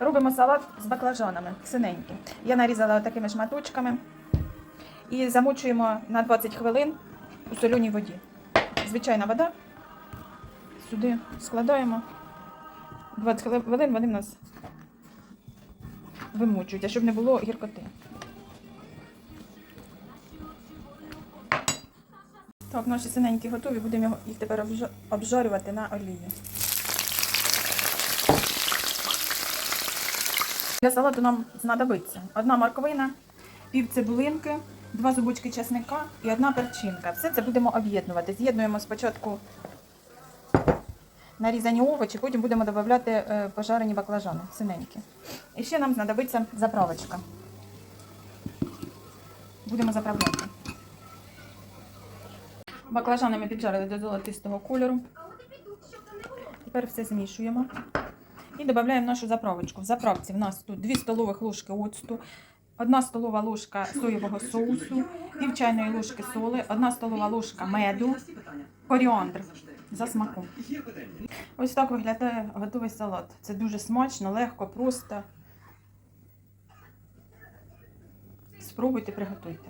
Робимо салат з баклажанами синенькі. Я нарізала такими шматочками і замочуємо на 20 хвилин у солоній воді. Звичайна вода. Сюди складаємо. 20 хвилин вони в нас вимочують, щоб не було гіркоти. Так, наші синенькі готові, будемо їх тепер обжарювати на олії. Для салату нам знадобиться одна морковина, пів цибулинки, два зубочки чесника і одна перчинка. Все це будемо об'єднувати. З'єднуємо спочатку нарізані овочі, потім будемо додавати е, пожарені баклажани синенькі. І ще нам знадобиться заправочка. Будемо заправляти. Баклажани ми піджарили до золотистого кольору. Тепер все змішуємо. І додаємо нашу заправочку. В заправці в нас тут 2 столових ложки оцту, 1 столова ложка соєвого соусу, пів чайної ложки соли, 1 столова ложка меду, коріандр за смаком. Ось так виглядає готовий салат. Це дуже смачно, легко, просто. Спробуйте, приготуйте.